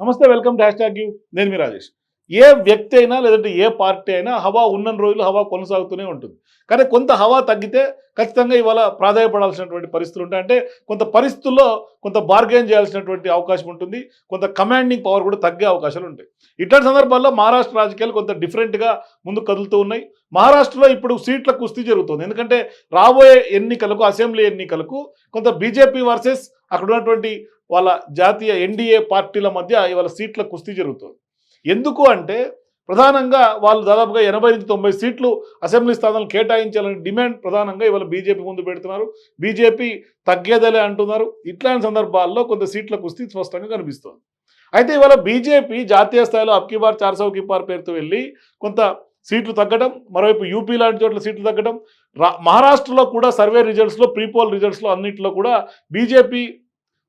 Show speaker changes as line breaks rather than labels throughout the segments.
నమస్తే welcome to hashtag you. నేను మీ రాజేష్. ఏ వ్యక్తి అయినా లేదంటే ఏ పార్టీ అయినా హవా ఉన్న రోజులు హవా కొనసాగుతూనే ఉంటుంది. కానీ కొంత హవా తగ్గితే ఖచ్చితంగా ఇవాళ ప్రాధాయపడాల్సినటువంటి పరిస్థితులు ఉంటాయి. అంటే కొంత పరిస్థితుల్లో కొంత బార్గెన్ చేయాల్సినటువంటి అవకాశం ఉంటుంది. కొంత కమాండింగ్ పవర్ కూడా తగ్గే అవకాశాలు ఉంటాయి. ఇట్లాంటి సందర్భాల్లో మహారాష్ట్ర రాజకీయాలు కొంత డిఫరెంట్గా ముందు కదులుతూ ఉన్నాయి. మహారాష్ట్రలో ఇప్పుడు సీట్ల కుస్తీ జరుగుతుంది. ఎందుకంటే రాబోయే ఎన్నికలకు అసెంబ్లీ ఎన్నికలకు కొంత బీజేపీ వర్సెస్ అక్కడ ఉన్నటువంటి వాళ్ళ జాతీయ ఎన్డీఏ పార్టీల మధ్య ఇవాళ సీట్ల కుస్తీ జరుగుతుంది. ఎందుకు అంటే ప్రధానంగా వాళ్ళు దాదాపుగా ఎనభై నుంచి తొంభై సీట్లు అసెంబ్లీ స్థానాలు కేటాయించాలని డిమాండ్ ప్రధానంగా ఇవాళ బీజేపీ ముందు పెడుతున్నారు. బీజేపీ తగ్గేదలే అంటున్నారు. ఇట్లాంటి సందర్భాల్లో కొంత సీట్ల కుస్తీ స్పష్టంగా కనిపిస్తోంది. అయితే ఇవాళ బీజేపీ జాతీయ స్థాయిలో అబ్కి చార్సౌ కిపార్ పేరుతో వెళ్ళి కొంత సీట్లు తగ్గడం మరోవైపు యూపీ లాంటి చోట్ల సీట్లు తగ్గడం రా మహారాష్ట్రలో కూడా సర్వే రిజల్ట్స్లో ప్రీపోల్ రిజల్ట్స్లో అన్నింటిలో కూడా బీజేపీ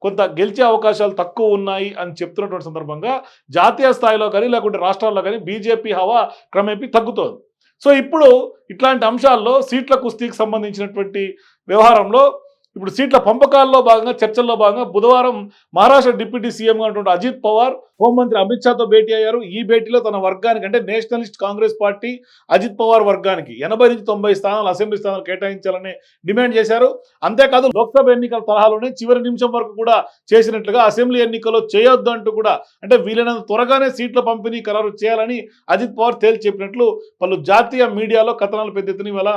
కొంత గెలిచే అవకాశాలు తక్కువ ఉన్నాయి అని చెప్తున్నటువంటి సందర్భంగా జాతీయ స్థాయిలో కానీ లేకుంటే రాష్ట్రాల్లో కానీ బీజేపీ హవా క్రమేపీ తగ్గుతోంది. సో ఇప్పుడు ఇట్లాంటి అంశాల్లో సీట్ల కుస్తీకి సంబంధించినటువంటి వ్యవహారంలో ఇప్పుడు సీట్ల పంపకాల్లో భాగంగా చర్చల్లో భాగంగా బుధవారం మహారాష్ట్ర డిప్యూటీ సీఎంగా ఉన్నటువంటి అజిత్ పవార్ హోంమంత్రి అమిత్ షాతో భేటీ అయ్యారు. ఈ భేటీలో తన వర్గానికి అంటే Nationalist Congress Party Ajit Pawar వర్గానికి ఎనభై నుంచి తొంభై స్థానాలు అసెంబ్లీ స్థానాలు కేటాయించాలని డిమాండ్ చేశారు. అంతేకాదు లోక్సభ ఎన్నికల తరహాలోనే చివరి నిమిషం వరకు కూడా చేసినట్లుగా అసెంబ్లీ ఎన్నికల్లో చేయొద్దు అంటూ కూడా అంటే వీలైనంత త్వరగానే సీట్ల పంపిణీ ఖరారు చేయాలని అజిత్ పవార్ తేల్చి చెప్పినట్లు పలు జాతీయ మీడియాలో కథనాలు పెద్ద ఎత్తున ఇవాళ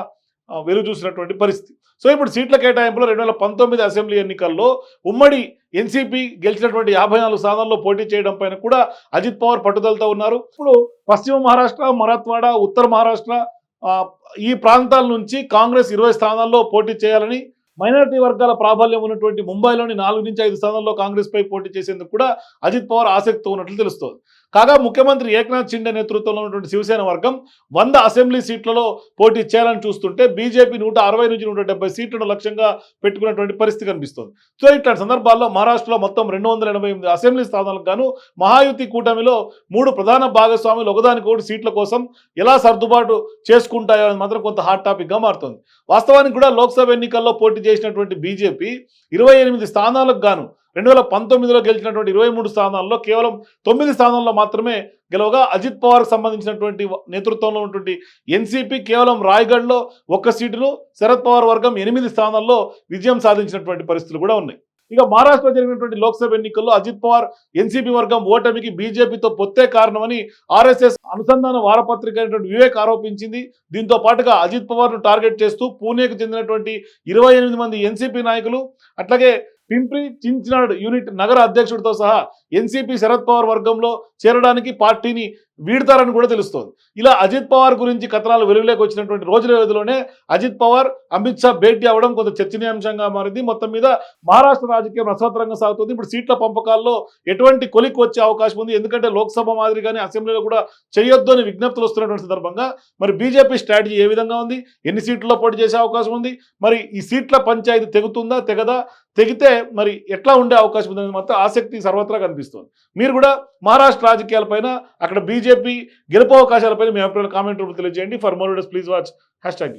వెలుగు చూసినటువంటి పరిస్థితి. సో ఇప్పుడు సీట్ల కేటాయింపులో రెండు వేల పంతొమ్మిది అసెంబ్లీ ఎన్నికల్లో ఉమ్మడి ఎన్సీపీ గెలిచినటువంటి యాభై నాలుగు స్థానాల్లో పోటీ చేయడం పైన కూడా అజిత్ పవార్ పట్టుదలతో ఉన్నారు. ఇప్పుడు పశ్చిమ మహారాష్ట్ర మరాఠ్వాడ ఉత్తర మహారాష్ట్ర ఈ ప్రాంతాల నుంచి కాంగ్రెస్ ఇరవై స్థానాల్లో పోటీ చేయాలని మైనారిటీ వర్గాల ప్రాబల్యం ఉన్నటువంటి ముంబైలోని నాలుగు నుంచి ఐదు స్థానాల్లో కాంగ్రెస్ పై పోటీ చేసేందుకు కూడా అజిత్ పవార్ ఆసక్తి ఉన్నట్లు తెలుస్తోంది. కాగా ముఖ్యమంత్రి ఏక్నాథ్ షిండే నేతృత్వంలో ఉన్నటువంటి శివసేన వర్గం వంద అసెంబ్లీ సీట్లలో పోటీ చేయాలని చూస్తుంటే బీజేపీ నూట అరవై నుంచి నూట డెబ్బై సీట్లను లక్ష్యంగా పెట్టుకున్నటువంటి పరిస్థితి కనిపిస్తోంది. సో ఇట్లాంటి సందర్భాల్లో మహారాష్ట్రలో మొత్తం రెండు వందల ఎనభై ఎనిమిది అసెంబ్లీ స్థానాలకు గాను మహాయుతి కూటమిలో మూడు ప్రధాన భాగస్వాములు ఒకదానికోటి సీట్ల కోసం ఎలా సర్దుబాటు చేసుకుంటాయో అని మాత్రం కొంత హాట్ టాపిక్గా మారుతుంది. వాస్తవానికి కూడా లోక్సభ ఎన్నికల్లో పోటీ చేసినటువంటి బీజేపీ ఇరవై ఎనిమిది స్థానాలకు గాను రెండు వేల పంతొమ్మిదిలో గెలిచినటువంటి ఇరవై మూడు స్థానాల్లో కేవలం తొమ్మిది స్థానాల్లో మాత్రమే గెలవగా అజిత్ పవార్కి సంబంధించినటువంటి నేతృత్వంలో ఉన్నటువంటి ఎన్సీపీ కేవలం రాయ్గఢ్లో ఒక్క సీటును శరద్ పవార్ వర్గం ఎనిమిది స్థానాల్లో విజయం సాధించినటువంటి పరిస్థితులు కూడా ఉన్నాయి. ఇక మహారాష్ట్రలో జరిగినటువంటి లోక్సభ ఎన్నికల్లో అజిత్ పవార్ ఎన్సీపీ వర్గం ఓటమికి బీజేపీతో పొత్తే కారణమని ఆర్ఎస్ఎస్ అనుసంధాన వారపత్రిక అయినటువంటి వివేక్ ఆరోపించింది. దీంతో పాటుగా అజిత్ పవార్ను టార్గెట్ చేస్తూ పూణేకు చెందినటువంటి ఇరవై ఎనిమిది మంది ఎన్సీపీ నాయకులు అట్లాగే పింప్రి చించినాడ్ యూనిట్ నగర అధ్యక్షుడితో సహా ఎన్సీపీ శరద్ పవార్ వర్గంలో చేరడానికి పార్టీని వీడతారని కూడా తెలుస్తోంది. ఇలా అజిత్ పవార్ గురించి కథనాలు వెలుగులోకి వచ్చినటువంటి రోజుల వ్యవధిలోనే అజిత్ పవార్ అమిత్ షా భేటీ అవ్వడం కొంత చర్చనీయాంశంగా మారింది. మొత్తం మీద మహారాష్ట్ర రాజకీయం రసవత్తరంగా సాగుతుంది. ఇప్పుడు సీట్ల పంపకాల్లో ఎటువంటి కొలిక్ వచ్చే అవకాశం ఉంది. ఎందుకంటే లోక్సభ మాదిరిగానే అసెంబ్లీలో కూడా చేయొద్దు అని విజ్ఞప్తులు వస్తున్నటువంటి సందర్భంగా మరి బీజేపీ స్ట్రాటజీ ఏ విధంగా ఉంది? ఎన్ని సీట్లలో పోటీ చేసే అవకాశం ఉంది? మరి ఈ సీట్ల పంచాయతీ తెగుతుందా? తెగదా? తెగితే మరి ఎట్లా ఉండే అవకాశం ఉందనేది మాత్రం ఆసక్తి సర్వత్రా కనిపిస్తుంది. మీరు కూడా మహారాష్ట్ర రాజకీయాలపైన అక్కడ బీజేపీ గెలుపు అవకాశాలపైన మీ అభిప్రాయాలు కామెంట్ రూపంలో తెలియజేయండి. For more please watch hashtag